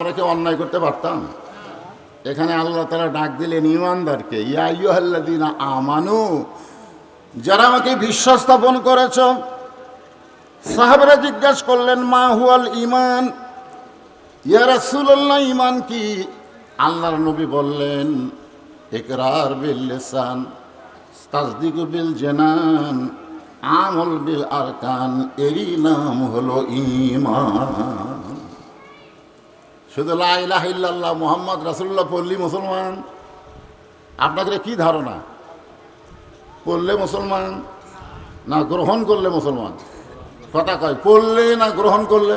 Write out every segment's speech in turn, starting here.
আমরা কি অন্যায় করতে পারতাম? এখানে আল্লাহ তারা ডাক দিলেন ইমানদারকে আমানু, যারা আমাকে বিশ্বাস স্থাপন করেছ, সাহাবরা জিজ্ঞাসা করলেন, মা হুয়াল ইমান ইয়া রাসূলুল্লাহ ইমান কি? আল্লাহর নবী বললেন, ইকরার বিল লেসান, তাসদিক বিল জানান, আমল বিল আরকান, এরই নাম হলো ঈমান। শুধু লাহ মোহাম্মদ রাসুল্লাহ পল্লী মুসলমান? আপনাদের কি ধারণা? পড়লে মুসলমান না গ্রহণ করলে মুসলমান? কথা কয়, পড়লে না গ্রহণ করলে?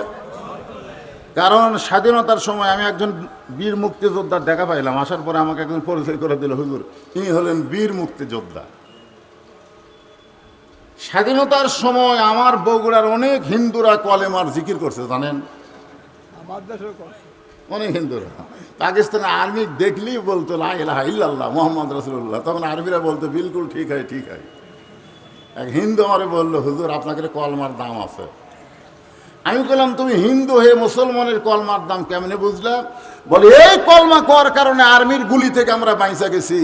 কারণ স্বাধীনতার সময় আমি একজন বীর মুক্তিযোদ্ধার দেখা পাইলাম, আসার পরে আমাকে একজন পরিচয় করে দিল, হুজুর, ইনি হলেন বীর মুক্তিযোদ্ধা। স্বাধীনতার সময় আমার বগুড়ার অনেক হিন্দুরা কলেমার জিকির করছে, জানেন? আমার দেশেও করছে অনেক হিন্দুরা। পাকিস্তানে আর্মি দেখলেই বলতো লাহ ইল্লাল্লাহ, মোহাম্মদ রসুল্লাহ তখন আর্মিরা বলতো, বিলকুল ঠিক হয় ঠিক হয়। এক হিন্দু আমারে বলল, হুজুর আপনাকে কলমার দাম আছে। আমি বললাম, তুমি হিন্দু হয়ে মুসলমানের কলমার দাম কেমনে বুঝলে? বলে, এই কলমা করার কারণে আর্মির গুলি থেকে আমরা বাঁচা গেছি।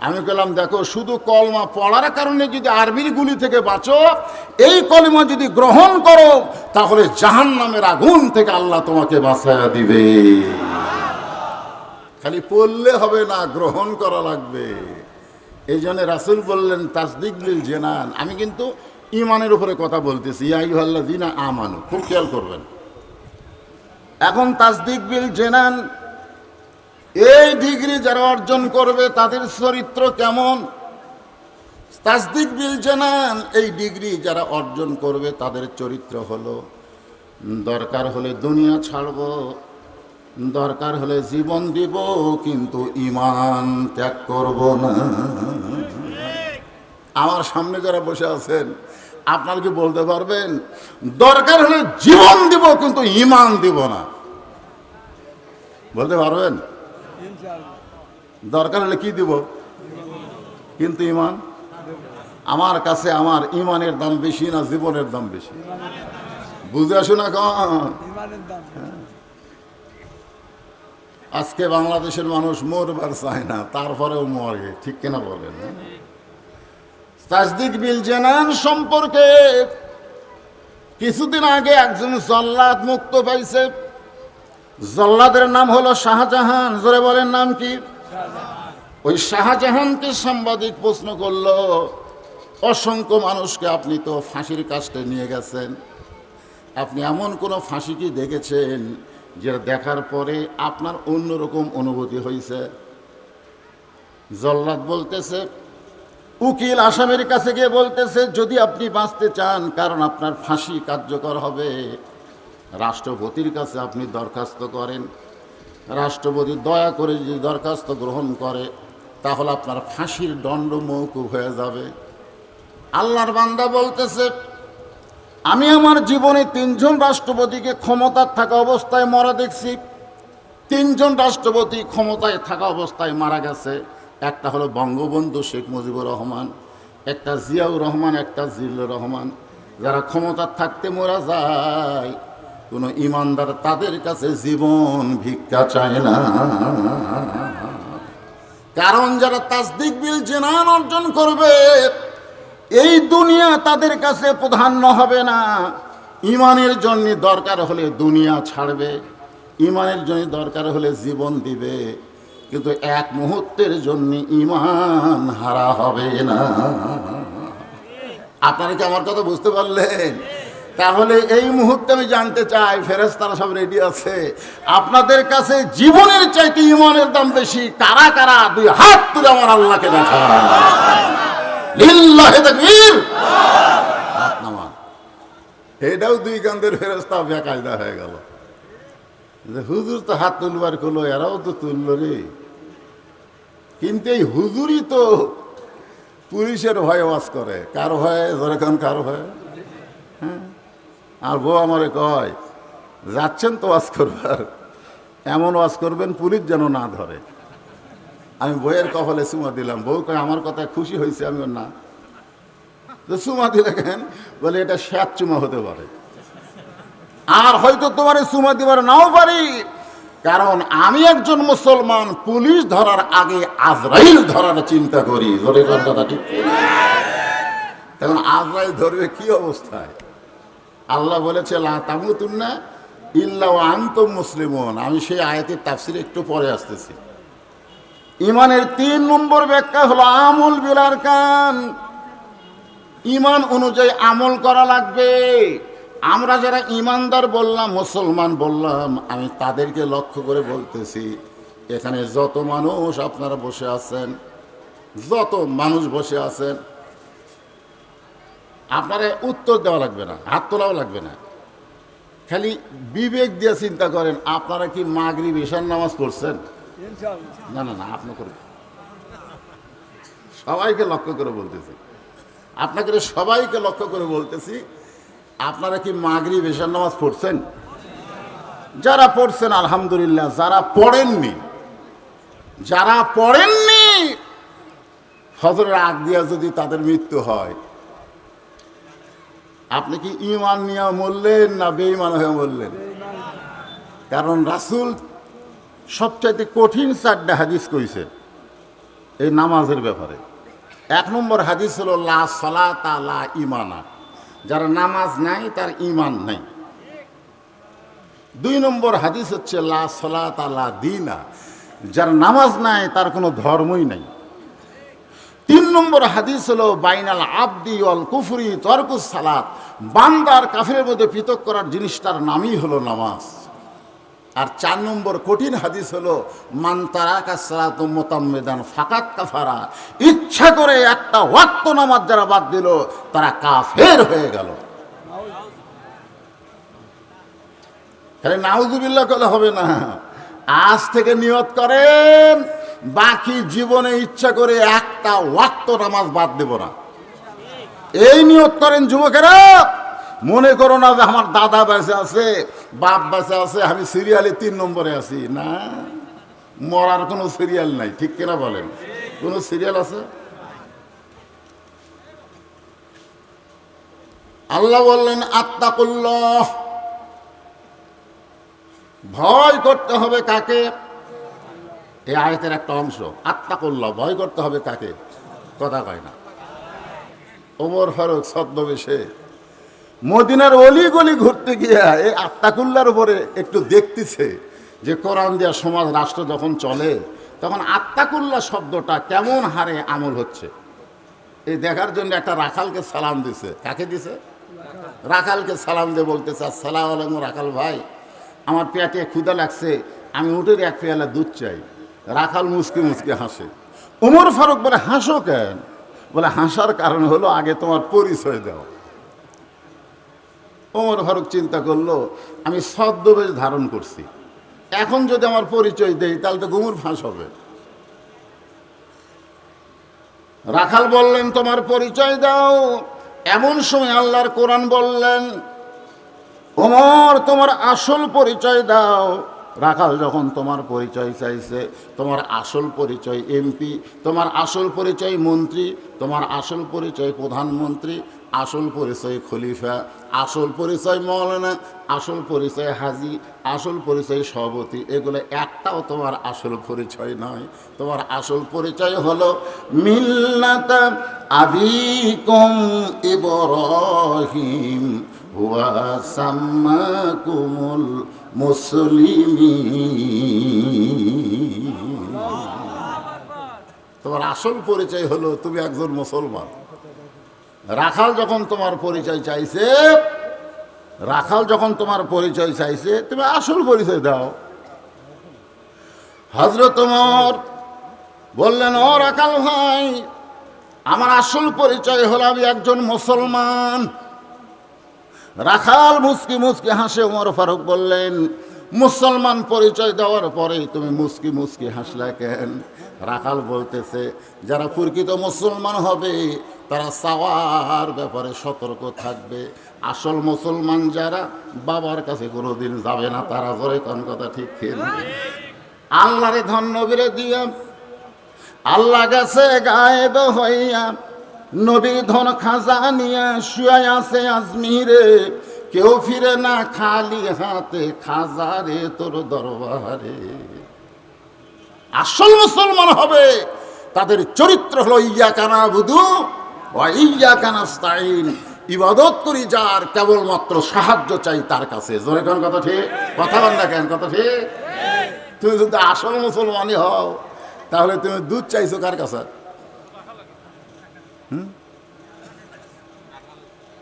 আমি বললাম, দেখো, শুধু কলমা পড়ার কারণে যদি আর্মির গুলি থেকে বাঁচো, এই কলমা যদি গ্রহণ করো, তাহলে জাহান নামের আগুন থেকে আল্লাহ তোমাকে বাঁচায়া দিবে। খালি পড়লে হবে না, গ্রহণ করা লাগবে। এই জন্য রাসুল বললেন, তাসদিক বিল জেনান। আমি কিন্তু ইমানের উপরে কথা বলতেছি। ইয়াইহাল্লা দিনা আমানু, খুব খেয়াল করবেন। এখন তাসদিক বিল জেনান এই ডিগ্রি যারা অর্জন করবে, তাদের চরিত্র কেমন? তাসদিক বিল জেনান, এই ডিগ্রি যারা অর্জন করবে, তাদের চরিত্র হলো, দরকার হলে দুনিয়া ছাড়ব, দরকার হলে জীবন দিব, কিন্তু ইমান ত্যাগ করব না। আমার সামনে যারা বসে আছেন, আপনারা কি বলতে পারবেন? দরকার হলে জীবন দিব, কিন্তু ইমান দিব না। বলতে পারবেন? দরকার হলে কি দিব? কিন্তু ইমান? আমার কাছে আমার ইমানের দাম বেশি না জীবনের দাম বেশি। বুঝে আসো না কন ইমানের দাম আজকে বাংলাদেশের মানুষ মরবার চায় না, তারপরেও মরে। ঠিক কিনা বলেন? তাজদিক বিল জেনান সম্পর্কে কিছুদিন আগে একজন জল্লাদ মুক্ত পাইছে। জল্লাদের নাম হলো শাহজাহান। জোরে বলেন নাম কি? ওই শাহজাহানকে সাংবাদিক প্রশ্ন করল, অসংখ্য মানুষকে আপনি তো ফাঁসির কাজটা নিয়ে গেছেন। আপনি এমন কোনো ফাঁসি কি দেখেছেন যেটা দেখার পরে আপনার অন্যরকম অনুভূতি হয়েছে জল্লাদ বলতেছে, উকিল আসামের কাছে গিয়ে বলতেছে, যদি আপনি বাঁচতে চান, কারণ আপনার ফাঁসি কার্যকর হবে। রাষ্ট্রপতির কাছে আপনি দরখাস্ত করেন। রাষ্ট্রপতি দয়া করে যদি দরখাস্ত গ্রহণ করে, তাহলে আপনার ফাঁসির দণ্ড মৌকুব হয়ে যাবে। আল্লাহর বান্দা বলতেছে, আমি আমার জীবনে তিনজন রাষ্ট্রপতিকে ক্ষমতার থাকা অবস্থায় মরা দেখছি। তিনজন রাষ্ট্রপতি ক্ষমতায় থাকা অবস্থায় মারা গেছে। একটা হলো বঙ্গবন্ধু শেখ মুজিবুর রহমান, একটা জিয়াউর রহমান, একটা জিল্লুর রহমান। যারা ক্ষমতার থাকতে মরা যায় কোনো ইমানদার তাদের কাছে জীবন ভিক্ষা চায় না। কারণ যারা তাসদিক বিল জেনান অর্জন করবে, এই দুনিয়া তাদের কাছে প্রাধান্য হবে না। ইমানের জন্য দরকার হলে দুনিয়া ছাড়বে, ইমানের জন্য দরকার হলে জীবন দিবে। কিন্তু এক মুহূর্তের জন্য ইমান হারা হবে না। আপনারা কি আমার কথা বুঝতে পারলেন? তাহলে এই মুহূর্তে আমি জানতে চাই ফেরেস্তারা সব রেডি আছে? আপনাদের কাছে জীবনের চাইতে ইমানের দাম বেশি কারা কারা? দুই হাত তুলে আমার আল্লাহকে এটাও দুই কান্দের ফেরস্তা বেকায়দা হয়ে গেল। হুজুর তো হাত তুলবার করল এরাও তো তুললো রে। কিন্তু এই হুজুরই তো পুলিশের ভয়ে ওয়াজ করে। কার ভয়ে? যেরকম কার ভয়ে? হ্যাঁ? আর বউ আমারে কয়, যাচ্ছেন তো ওয়াজ করবার। এমন ওয়াজ করবেন পুলিশ যেন না ধরে। আমি বইয়ের কপালে চুমা দিলাম। বউ কয়, আমার কথা খুশি হয়েছে আমি না। তো চুমা দিলে কেন? বলে, এটা স্যাত চুমা হতে পারে। আর হয়তো তোমার চুমা দিবার নাও পারি, কারণ আমি একজন মুসলমান, পুলিশ ধরার আগে আজরাইল ধরার চিন্তা করি। ধরে কথাটা ঠিক? তখন আজরাইল ধরবে কি অবস্থায়? আল্লাহ বলেছে, লা তামুতুন্না ইল্লা আন্তম মুসলিমন। আমি সেই আয়াতের তাফসির একটু পরে আসতেছি। ইমানের তিন নম্বর ব্যাখ্যা হলো, আমল বিলার কান ইমান অনুযায়ী আমল করা লাগবে। আমরা যারা ইমানদার বললাম, মুসলমান বললাম, আমি তাদেরকে লক্ষ্য করে বলতেছি, এখানে যত মানুষ আপনারা বসে আছেন, যত মানুষ বসে আছেন আপনারা উত্তর দেওয়া লাগবে না হাত তোলাও লাগবে না। খালি বিবেক দিয়ে চিন্তা করেন আপনারা কি মাগরি বেশার নামাজ পড়ছেন? না না না আপনি করবেন সবাইকে লক্ষ্য করে বলতেছি। আপনাকে সবাইকে লক্ষ্য করে বলতেছি আপনারা কি মাগরি বেশার নামাজ পড়ছেন? যারা পড়ছেন আলহামদুলিল্লাহ যারা পড়েননি যারা পড়েননি হজরের আগ দিয়া যদি তাদের মৃত্যু হয় আপনি কি ইমান নিয়ে মরলেন না বেঈমান হয়ে মরলেন? কারণ রাসূল সবচাইতে কঠিন চারটা হাদিস কইছে এই নামাজের ব্যাপারে। এক নম্বর হাদিস হলো, লা সলা তা লা ইমানা যার নামাজ নাই, তার ইমান নাই। দুই নম্বর হাদিস হচ্ছে, লা সলা তা লা দিনা। যার নামাজ নাই, তার কোনো ধর্মই নাই। তিন নম্বর হাদিস হলো, বাইনাল আব্দি অল কুফরি তর্কুস সালাত। বান্দার কাফের মধ্যে পৃথক করার জিনিসটার নামই হলো নামাজ। আর চার নম্বর কঠিন হাদিস হলো মান্তারা কাসালাত মোতাম্মেদান ফাকাত কাফারা। ইচ্ছা করে একটা ওয়াক্ত নামাজ যারা বাদ দিল, তারা কাফের হয়ে গেল। তাহলে নাউজুবিল্লাহ করলে হবে না। আজ থেকে নিয়ত করেন। বাকি জীবনে ইচ্ছা করে একটা ওয়াক্ত নামাজ বাদ দেব না। এই নিয়ত করেন যুবকেরা। মনে করো না যে আমার দাদা বেঁচে আছে, বাপ বেঁচে আছে, আমি সিরিয়ালে তিন নম্বরে আছি। না, মরার কোনো সিরিয়াল নাই, ঠিক কিনা বলেন? কোনো সিরিয়াল আছে? আল্লাহ বললেন, আত্মাকুল্লাহ। ভয় করতে হবে কাকে? এই আয়তের একটা অংশ আত্মা আত্মাকুল্লাহ, ভয় করতে হবে তাকে কথা কয় না। ওমর ফারুক ছদ্মবেশে মদিনার অলি গলি ঘুরতে গিয়া এই আত্মাকুল্লার উপরে একটু দেখতেছে যে কোরআন দেওয়া সমাজ, রাষ্ট্র যখন চলে, তখন আত্মাকুল্লা শব্দটা কেমন হারে আমল হচ্ছে। এই দেখার জন্য একটা রাখালকে সালাম দিছে। কাকে দিছে? রাখালকে সালাম দিয়ে বলতেছে, আসসালাম আলাইকুম রাখাল ভাই, আমার পেটে ক্ষুদা লাগছে, আমি উঠে এক পেয়ালা দুধ চাই। রাখাল মুসকে মুসকে হাসে। উমর ফারুক বলে, হাসো কেন? বলে, হাসার কারণ হলো আগে তোমার পরিচয় দাও। ওমর ফারুক চিন্তা করল, আমি ছদ্মবেশ ধারণ করছি। এখন যদি আমার পরিচয় দেই, তাহলে তো গুমুর ফাঁস হবে। রাখাল বললেন, তোমার পরিচয় দাও। এমন সময় আল্লাহর কোরআন বললেন ওমর তোমার আসল পরিচয় দাও। রাখাল যখন তোমার পরিচয় চাইছে, তোমার আসল পরিচয় এমপি, তোমার আসল পরিচয় মন্ত্রী, তোমার আসল পরিচয় প্রধানমন্ত্রী, আসল পরিচয় খলিফা, আসল পরিচয় মৌলানা, আসল পরিচয় হাজি, আসল পরিচয় সভাপতি, এগুলো একটাও তোমার আসল পরিচয় নয়। তোমার আসল পরিচয় হলো, মিল্লাতা আবিকুম ইব্রাহিম, হুয়া সাম্মাকুমুল মুসলিমিন তোমার আসল পরিচয় হলো তুমি একজন মুসলমান। রাখাল যখন তোমার পরিচয় চাইছে, রাখাল যখন তোমার পরিচয় চাইছে, তুমি আসল পরিচয় দাও। হজরত বললেন, ও রাখাল ভাই, আমার আসল পরিচয় হলো আমি একজন মুসলমান। রাখাল মুসকি মুসকি হাসে উমর ফারুক বললেন, মুসলমান পরিচয় দেওয়ার পরেই তুমি মুসকি মুসকি হাসলা কেন রাখাল বলতেছে, যারা প্রকৃত মুসলমান হবে, তারা চাওয়ার ব্যাপারে সতর্ক থাকবে আসল মুসলমান যারা, বাবার কাছে কোনোদিন যাবে না, তারা ধরে কোন কথা ঠিক। আল্লাহরে ধন্য বিরে দিয়া, আল্লাহ গেছে গায়েব হইয়া নবীর ধন খাজা নিয়া শুয়াই আছে আজমিরে। কেউ ফিরে না খালি হাতে খাজারে তোর দরবারে। আসল মুসলমান হবে তাদের চরিত্র হলো ইয়া কানা বুধু ইয়া কানা স্তাইন ইবাদত করি যার কেবলমাত্র সাহায্য চাই তার কাছে। জোরে কোন কথা ঠিক? কথা বল না কেন কথা ঠিক। তুমি যদি আসল মুসলমানই হও তাহলে তুমি দুধ চাইছো কার কাছে?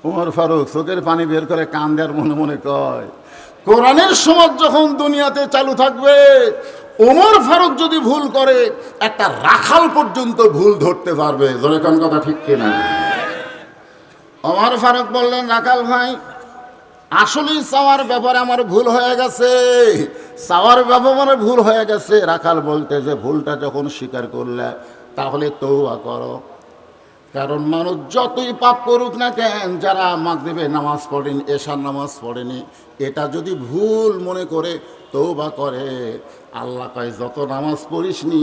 উমর ফারুক, চোখের পানি বের করে কান দেওয়ার মনে মনে কয়, কোরআনের সমাজ যখন দুনিয়াতে চালু থাকবে ওমর ফারুক যদি ভুল করে, একটা রাখাল পর্যন্ত ভুল ধরতে পারবে। কোন কথা ঠিক কিনা? ওমর ফারুক বললেন, রাখাল ভাই, আসলেই চাওয়ার ব্যাপারে আমার ভুল হয়ে গেছে। চাওয়ার ব্যাপারে ভুল হয়ে গেছে। রাখাল বলতে যে, ভুলটা যখন স্বীকার করলে, তাহলে তৌবা করো। কারণ মানুষ যতই পাপ করুক না কেন, যারা মাগরিবে নামাজ পড়েনি, এশার নামাজ পড়েনি, এটা যদি ভুল মনে করে তৌবা করে। আল্লাহ কয়, যত নামাজ পড়িসনি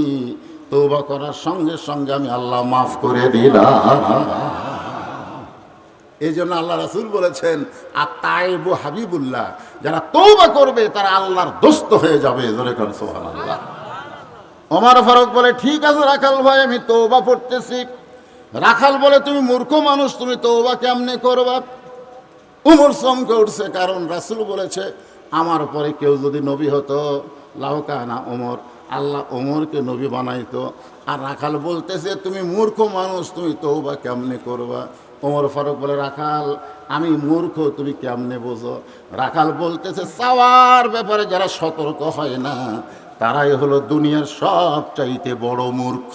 তৌবা করার সঙ্গে সঙ্গে আমি আল্লাহ মাফ করে দিলাম। এই জন্য আল্লাহ রাসুল বলেছেন আর তাইবু হাবিবুল্লাহ। যারা তৌবা করবে, তারা আল্লাহর দোস্ত হয়ে যাবে। সোহান আল্লাহ ওমর ফারুক বলে, ঠিক আছে রাখাল ভাই, আমি তৌবা পড়তেছি। রাখাল বলে, তুমি মূর্খ মানুষ, তুমি তৌবা কেমনে করবা? উমর চমকে উঠছে, কারণ রাসুল বলেছে, আমার পরে কেউ যদি নবী হতো লাহকানা ওমর আল্লাহ ওমরকে নবী বানাইতো। আর রাখাল বলতেছে, তুমি মূর্খ মানুষ, তুমি তৌবা কেমনে করবা? ওমর ফারুক বলে, রাখাল, আমি মূর্খ, তুমি কেমনে বোঝো? রাখাল বলতেছে চাওয়ার ব্যাপারে যারা সতর্ক হয় না, তারাই হলো দুনিয়ার সব চাইতে বড় মূর্খ।